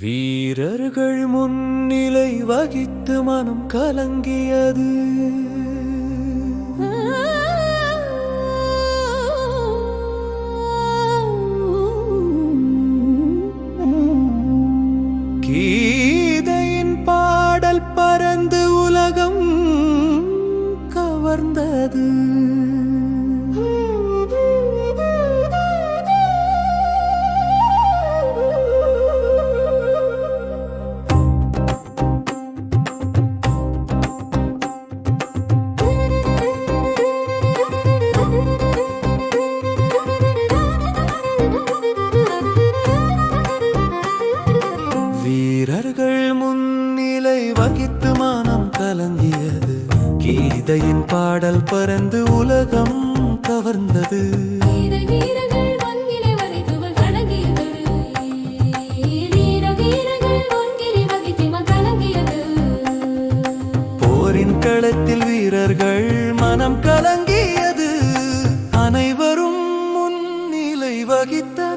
வீரர்கள் முன்னிலை வகித்து மனம் கலங்கியது. கீதையின் பாடல் பறந்து உலகம் கவர்ந்தது. வைத்து மனம் கலங்கியது. கீதையின் பாடல் பறந்து உலகம் கவர்ந்தது. போரின் களத்தில் வீரர்கள் மனம் கலங்கியது. அனைவரும் முன்னிலை வகித்த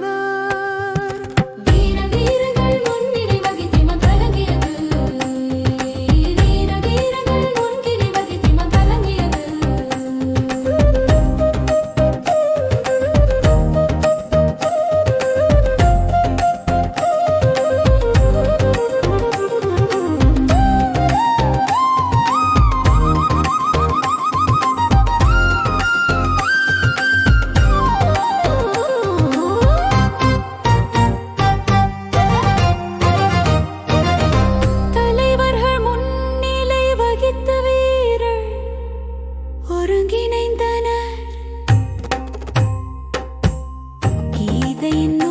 no